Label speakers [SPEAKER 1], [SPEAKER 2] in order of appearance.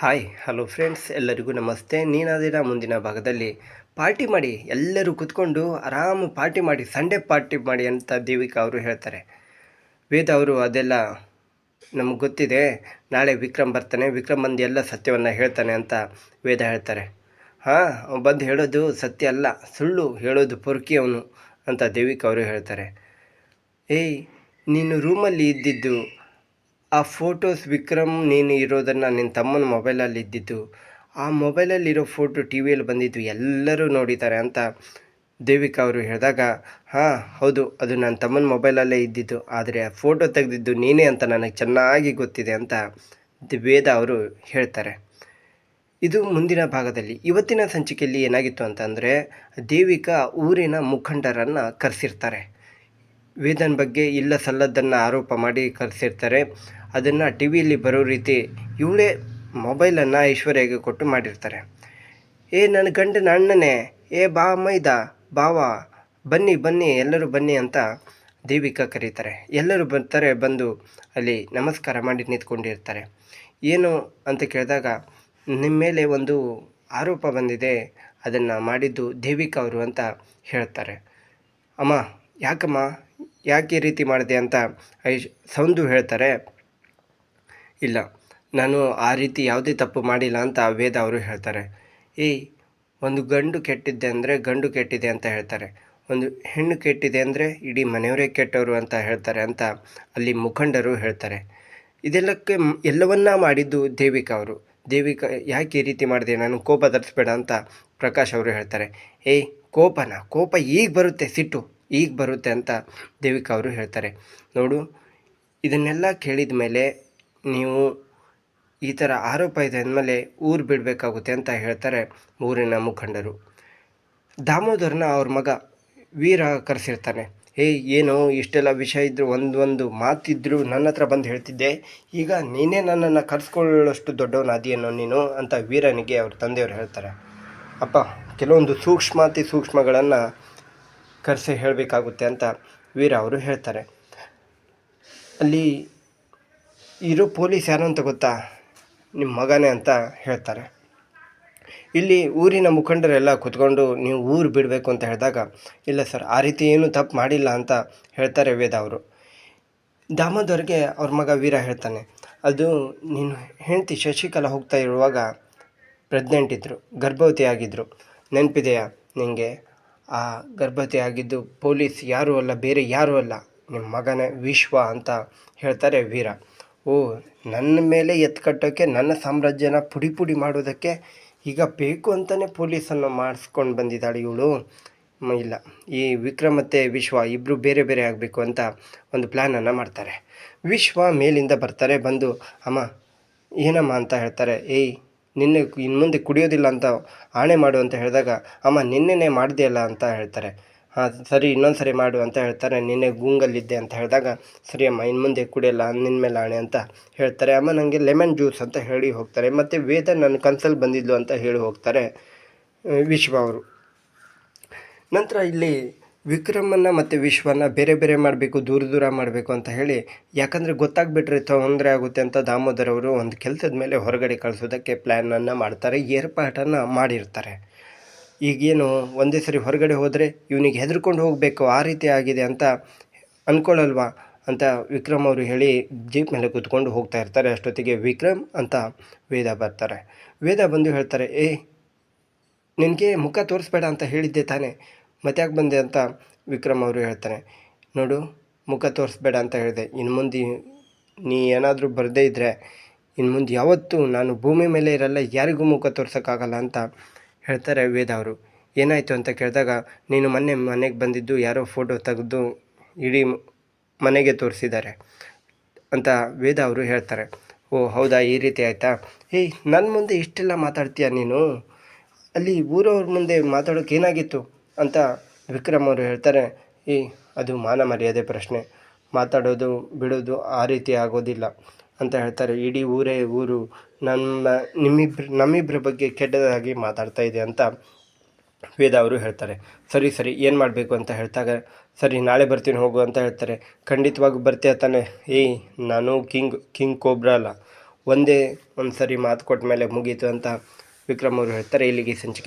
[SPEAKER 1] Hi hello friends ಎಲ್ಲರಿಗೂ ನಮಸ್ತೆ. ನೀನಾದಿನ ಮುಂದಿನ ಭಾಗದಲ್ಲಿ ಪಾರ್ಟಿ ಮಾಡಿ, ಎಲ್ಲರೂ ಕೂತ್ಕೊಂಡು ಆರಾಮ ಪಾರ್ಟಿ ಮಾಡಿ ಸಂಡೇ ಪಾರ್ಟಿ ಮಾಡಿ ಅಂತ ದೇವಿಕಾ ಅವರು ಹೇಳ್ತಾರೆ. ವೇದ ಅವರು ಅದೆಲ್ಲ ನಮ್ಗೆ ಗೊತ್ತಿದೆ. ನಾಳೆ ವಿಕ್ರಮ್ ಬರ್ತಾನೆ, ವಿಕ್ರಮ್ ಬಂದು ಎಲ್ಲ ಸತ್ಯವನ್ನು ಹೇಳ್ತಾನೆ ಅಂತ ವೇದ ಹೇಳ್ತಾರೆ. ಹಾಂ ಬಂದು ಹೇಳೋದು ಸತ್ಯ ಅಲ್ಲ, ಸುಳ್ಳು ಹೇಳೋದು ಪೊರ್ಕಿ ಅವನು ಅಂತ ದೇವಿಕಾ ಅವರು ಹೇಳ್ತಾರೆ. ಏಯ್, ನೀನು ರೂಮಲ್ಲಿ ಇದ್ದಿದ್ದು ಆ ಫೋಟೋಸ್ ವಿಕ್ರಮ್ ನೀನು ಇರೋದನ್ನು ನಿನ್ನ ತಮ್ಮನ ಮೊಬೈಲಲ್ಲಿ ಇದ್ದಿದ್ದು. ಆ ಮೊಬೈಲಲ್ಲಿರೋ ಫೋಟೋ ಟಿ ವಿಯಲ್ಲಿ ಬಂದಿದ್ದು ಎಲ್ಲರೂ ನೋಡಿದ್ದಾರೆ ಅಂತ ದೇವಿಕಾ ಅವರು ಹೇಳಿದಾಗ, ಹಾಂ, ಹೌದು, ಅದು ನನ್ನ ತಮ್ಮನ ಮೊಬೈಲಲ್ಲೇ ಇದ್ದಿದ್ದು. ಆದರೆ ಆ ಫೋಟೋ ತೆಗೆದಿದ್ದು ನೀನೇ ಅಂತ ನನಗೆ ಚೆನ್ನಾಗಿ ಗೊತ್ತಿದೆ ಅಂತ ವೇದ ಅವರು ಹೇಳ್ತಾರೆ. ಇದು ಮುಂದಿನ ಭಾಗದಲ್ಲಿ. ಇವತ್ತಿನ ಸಂಚಿಕೆಯಲ್ಲಿ ಏನಾಗಿತ್ತು ಅಂತಂದರೆ, ದೇವಿಕಾ ಊರಿನ ಮುಖಂಡರನ್ನು ಕರೆಸಿರ್ತಾರೆ. ವೇದನ್ ಬಗ್ಗೆ ಇಲ್ಲ ಸಲ್ಲದ್ದನ್ನು ಆರೋಪ ಮಾಡಿ ಕರೆಸಿರ್ತಾರೆ. ಅದನ್ನು ಟಿ ವಿಯಲ್ಲಿ ಬರೋ ರೀತಿ ಇವಳೇ ಮೊಬೈಲನ್ನು ಐಶ್ವರ್ಯಗೆ ಕೊಟ್ಟು ಮಾಡಿರ್ತಾರೆ. ಏ ನನ್ನ ಗಂಡನ ಅಣ್ಣನೇ, ಏ, ಬಾ, ಮೈದಾ, ಬಾವ, ಬನ್ನಿ ಬನ್ನಿ, ಎಲ್ಲರೂ ಬನ್ನಿ ಅಂತ ದೇವಿಕಾ ಕರೀತಾರೆ. ಎಲ್ಲರೂ ಬರ್ತಾರೆ, ಬಂದು ಅಲ್ಲಿ ನಮಸ್ಕಾರ ಮಾಡಿ ನಿಂತ್ಕೊಂಡಿರ್ತಾರೆ. ಏನು ಅಂತ ಕೇಳಿದಾಗ ನಿಮ್ಮ ಮೇಲೆ ಒಂದು ಆರೋಪ ಬಂದಿದೆ, ಅದನ್ನು ಮಾಡಿದ್ದು ದೇವಿಕಾ ಅವರು ಅಂತ ಹೇಳ್ತಾರೆ. ಅಮ್ಮ, ಯಾಕಮ್ಮ, ಯಾಕೆ ರೀತಿ ಮಾಡಿದೆ ಅಂತ ಐಶ್, ಸೌಂದು ಹೇಳ್ತಾರೆ. ಇಲ್ಲ. ನಾನು ಆ ರೀತಿ ಯಾವುದೇ ತಪ್ಪು ಮಾಡಿಲ್ಲ ಅಂತ ವೇದ ಅವರು ಹೇಳ್ತಾರೆ. ಈ ಒಂದು ಗಂಡು ಕೆಟ್ಟಿದ್ದೆ ಅಂದರೆ ಗಂಡು ಕೆಟ್ಟಿದೆ ಅಂತ ಹೇಳ್ತಾರೆ. ಒಂದು ಹೆಣ್ಣು ಕೆಟ್ಟಿದೆ ಅಂದರೆ ಇಡೀ ಮನೆಯವರೇ ಕೆಟ್ಟವರು ಅಂತ ಹೇಳ್ತಾರೆ ಅಂತ ಅಲ್ಲಿ ಮುಖಂಡರು ಹೇಳ್ತಾರೆ. ಇದೆಲ್ಲಕ್ಕೆ ಎಲ್ಲವನ್ನ ಮಾಡಿದ್ದು ದೇವಿಕಾ ಅವರು. ದೇವಿಕಾ ಯಾಕೆ ಈ ರೀತಿ ಮಾಡಿದೆ? ನಾನು ಕೋಪ ತರಿಸ್ಬೇಡ ಅಂತ ಪ್ರಕಾಶ್ ಅವರು ಹೇಳ್ತಾರೆ. ಏಯ್, ಕೋಪನ, ಕೋಪ ಈಗ ಬರುತ್ತೆ, ಸಿಟ್ಟು, ಈಗ ಬರುತ್ತೆ ಅಂತ ದೇವಿಕಾ ಅವರು ಹೇಳ್ತಾರೆ. ನೋಡು, ಇದನ್ನೆಲ್ಲ ಕೇಳಿದ ಮೇಲೆ ನೀವು ಈ ಥರ ಆರೋಪ ಇದೆ ಅಂದಮೇಲೆ ಊರು ಬಿಡಬೇಕಾಗುತ್ತೆ ಅಂತ ಹೇಳ್ತಾರೆ ಊರಿನ ಮುಖಂಡರು. ದಾಮೋದರನ ಅವ್ರ ಮಗ ವೀರ ಕರೆಸಿರ್ತಾನೆ. ಹೇ ಏನು ಇಷ್ಟೆಲ್ಲ ವಿಷಯ ಇದ್ದರೂ ಒಂದೊಂದು ಮಾತಿದ್ದರೂ ನನ್ನ ಹತ್ರ ಬಂದು ಹೇಳ್ತಿದ್ದೆ. ಈಗ ನೀನೇ ನನ್ನನ್ನು ಕರೆಸ್ಕೊಳ್ಳೋಷ್ಟು ದೊಡ್ಡವನಾದಿಯೇನೋ ನೀನು? ಅಂತ ವೀರನಿಗೆ ಅವ್ರ ತಂದೆಯವರು ಹೇಳ್ತಾರೆ. ಅಪ್ಪ, ಕೆಲವೊಂದು ಸೂಕ್ಷ್ಮಾತಿ ಸೂಕ್ಷ್ಮಗಳನ್ನು ಕರೆಸಿ ಹೇಳಬೇಕಾಗುತ್ತೆ ಅಂತ ವೀರ ಅವರು ಹೇಳ್ತಾರೆ. ಅಲ್ಲಿ ಇರೋ ಪೊಲೀಸ್ ಯಾರು ಅಂತ ಗೊತ್ತಾ? ನಿಮ್ಮ ಮಗನೇ ಅಂತ ಹೇಳ್ತಾರೆ. ಇಲ್ಲಿ ಊರಿನ ಮುಖಂಡರೆಲ್ಲ ಕೂತ್ಕೊಂಡು ನೀವು ಊರು ಬಿಡಬೇಕು ಅಂತ ಹೇಳಿದಾಗ, ಇಲ್ಲ ಸರ್, ಆ ರೀತಿ ಏನೂ ತಪ್ಪು ಮಾಡಿಲ್ಲ ಅಂತ ಹೇಳ್ತಾರೆ ವೇದ ಅವರು. ದಾಮೋದರ್ಗೆ ಅವ್ರ ಮಗ ವೀರ ಹೇಳ್ತಾನೆ, ಅದು ನೀನು ಹೆಂಡತಿ ಶಶಿಕಲಾ ಹೋಗ್ತಾ ಇರುವಾಗ ಪ್ರೆಗ್ನೆಂಟ್ ಇದ್ದರು ಗರ್ಭವತಿ ಆಗಿದ್ದರು ನೆನಪಿದೆಯಾ ನಿನಗೆ ಆ ಗರ್ಭವತಿ ಆಗಿದ್ದು ಪೊಲೀಸ್ ಯಾರೂ ಅಲ್ಲ, ಬೇರೆ ಯಾರೂ ಅಲ್ಲ. ನಿಮ್ಮ ಮಗನೇ ವಿಶ್ವ ಅಂತ ಹೇಳ್ತಾರೆ ವೀರ. ಓ, ನನ್ನ ಮೇಲೆ ಎತ್ತು ಕಟ್ಟೋಕ್ಕೆ ನನ್ನ ಸಾಮ್ರಾಜ್ಯನ ಪುಡಿ ಪುಡಿ ಮಾಡೋದಕ್ಕೆ ಈಗ ಬೇಕು ಅಂತಲೇ ಪೊಲೀಸನ್ನು ಮಾಡಿಸ್ಕೊಂಡು ಬಂದಿದ್ದಾಳೆ ಇವಳು. ಇಲ್ಲ, ಈ ವಿಕ್ರಮ್ ಮತ್ತು ವಿಶ್ವ ಇಬ್ಬರು ಬೇರೆ ಬೇರೆ ಆಗಬೇಕು ಅಂತ ಒಂದು ಪ್ಲ್ಯಾನನ್ನು ಮಾಡ್ತಾರೆ. ವಿಶ್ವ ಮೇಲಿಂದ ಬರ್ತಾರೆ, ಬಂದು, ಅಮ್ಮ, ಏನಮ್ಮ ಅಂತ ಹೇಳ್ತಾರೆ, ಏಯ್, ನಿನ್ನೆ ಇನ್ನು ಮುಂದೆ ಕುಡಿಯೋದಿಲ್ಲ ಅಂತ ಆಣೆ ಮಾಡು ಅಂತ ಹೇಳಿದಾಗ, ಅಮ್ಮ, ನಿನ್ನೆನೇ ಮಾಡಿದೆಯಲ್ಲ ಅಂತ ಹೇಳ್ತಾರೆ. ಹಾಂ ಸರಿ, ಇನ್ನೊಂದು ಸರಿ ಮಾಡು ಅಂತ ಹೇಳ್ತಾರೆ. ನಿನ್ನೆ ಗೂಂಗಲ್ಲಿದ್ದೆ ಅಂತ ಹೇಳಿದಾಗ, ಸರಿ ಅಮ್ಮ ಇನ್ನು ಮುಂದೆ ಕುಡಿಯಲ್ಲ ನಿನ್ನ ಮೇಲೆ ಆಣೆ ಅಂತ ಹೇಳ್ತಾರೆ. ಅಮ್ಮ ನನಗೆ ಲೆಮನ್ ಜ್ಯೂಸ್ ಅಂತ ಹೇಳಿ ಹೋಗ್ತಾರೆ. ಮತ್ತು ವೇದ ನನ್ನ ಕನ್ಸಲ್ಲಿ ಬಂದಿದ್ಲು ಅಂತ ಹೇಳಿ ಹೋಗ್ತಾರೆ ವಿಶ್ವ ಅವರು. ನಂತರ ಇಲ್ಲಿ ವಿಕ್ರಮನ್ನು ಮತ್ತು ವಿಶ್ವನ ಬೇರೆ ಬೇರೆ ಮಾಡಬೇಕು, ದೂರ ದೂರ ಮಾಡಬೇಕು ಅಂತ ಹೇಳಿ, ಯಾಕಂದರೆ ಗೊತ್ತಾಗ್ಬಿಟ್ರೆ ತೊಂದರೆ ಆಗುತ್ತೆ ಅಂತ ದಾಮೋದರವರು ಒಂದು ಕೆಲಸದ ಮೇಲೆ ಹೊರಗಡೆ ಕಳಿಸೋದಕ್ಕೆ ಪ್ಲ್ಯಾನನ್ನು ಮಾಡ್ತಾರೆ, ಏರ್ಪಾಟನ್ನು ಮಾಡಿರ್ತಾರೆ. ಈಗೇನು ಒಂದೇ ಸರಿ ಹೊರಗಡೆ ಹೋದರೆ ಇವನಿಗೆ ಹೆದರ್ಕೊಂಡು ಹೋಗಬೇಕು, ಆ ರೀತಿ ಆಗಿದೆ ಅಂತ ಅಂದ್ಕೊಳ್ಳಲ್ವಾ ಅಂತ ವಿಕ್ರಮ್ ಅವರು ಹೇಳಿ ಜೀಪ್ ಮೇಲೆ ಕೂತ್ಕೊಂಡು ಹೋಗ್ತಾ ಇರ್ತಾರೆ. ಅಷ್ಟೊತ್ತಿಗೆ ವಿಕ್ರಮ್ ಅಂತ ವೇದ ಬರ್ತಾರೆ. ವೇದ ಬಂದು ಹೇಳ್ತಾರೆ, ಏ, ನಿನಗೆ ಮುಖ ತೋರಿಸ್ಬೇಡ ಅಂತ ಹೇಳಿದ್ದೆ ತಾನೇ, ಮತ್ತೆ ಯಾಕೆ ಬಂದೆ ಅಂತ? ವಿಕ್ರಮ್ ಅವರು ಹೇಳ್ತಾರೆ, ನೋಡು, ಮುಖ ತೋರಿಸ್ಬೇಡ ಅಂತ ಹೇಳಿದೆ. ಇನ್ನು ಮುಂದೆ ನೀ ಏನಾದರೂ ಬರದೇ ಇದ್ದರೆ ಇನ್ನು ಮುಂದೆ ಯಾವತ್ತೂ ನಾನು ಭೂಮಿ ಮೇಲೆ ಇರಲ್ಲ, ಯಾರಿಗೂ ಮುಖ ತೋರ್ಸೋಕ್ಕಾಗಲ್ಲ ಅಂತ ಹೇಳ್ತಾರೆ ವೇದ ಅವರು. ಏನಾಯಿತು ಅಂತ ಕೇಳಿದಾಗ, ನೀನು ಮೊನ್ನೆ ಮನೆಗೆ ಬಂದಿದ್ದು ಯಾರೋ ಫೋಟೋ ತೆಗೆದು ಇಡೀ ಮನೆಗೆ ತೋರಿಸಿದ್ದಾರೆ ಅಂತ ವೇದ ಅವರು ಹೇಳ್ತಾರೆ. ಓ, ಹೌದಾ? ಈ ರೀತಿ ಆಯಿತಾ? ಏಯ್ ನನ್ನ ಮುಂದೆ ಇಷ್ಟೆಲ್ಲ ಮಾತಾಡ್ತೀಯ ನೀನು? ಅಲ್ಲಿ ಊರವ್ರ ಮುಂದೆ ಮಾತಾಡೋಕೆ ಏನಾಗಿತ್ತು ಅಂತ ವಿಕ್ರಮ್ ಅವರು ಹೇಳ್ತಾರೆ. ಏಯ್, ಅದು ಮಾನ ಮರ್ಯಾದೆ ಪ್ರಶ್ನೆ. ಮಾತಾಡೋದು, ಬಿಡೋದು ಆ ರೀತಿ ಆಗೋದಿಲ್ಲ. ಅಂತ ಹೇಳ್ತಾರೆ. ಇಡೀ ಊರೇ ಊರು ನಮ್ಮ ನಿಮ್ಮಿಬ್ರ ನಮ್ಮಿಬ್ಬರ ಬಗ್ಗೆ ಕೆಟ್ಟದಾಗಿ ಮಾತಾಡ್ತಾ ಇದೆ ಅಂತ ವೇದ ಅವರು ಹೇಳ್ತಾರೆ. ಸರಿ ಸರಿ, ಏನು ಮಾಡಬೇಕು ಅಂತ ಹೇಳ್ತಾಗ, ಸರಿ, ನಾಳೆ ಬರ್ತೀನಿ ಹೋಗು ಅಂತ ಹೇಳ್ತಾರೆ. ಖಂಡಿತವಾಗಿ ಬರ್ತೀಯ ತಾನೆ? ಏಯ್ ನಾನು ಕಿಂಗ್ ಕಿಂಗ್ ಕೋಬ್ರಾ ಅಲ್ಲ. ಒಂದೇ ಒಂದು ಸರಿ ಮಾತು ಕೊಟ್ಟ ಮೇಲೆ ಮುಗೀತು ಅಂತ ವಿಕ್ರಮ್ ಅವರು ಹೇಳ್ತಾರೆ. ಇಲ್ಲಿಗೆ ಸಂಚಿಕೆ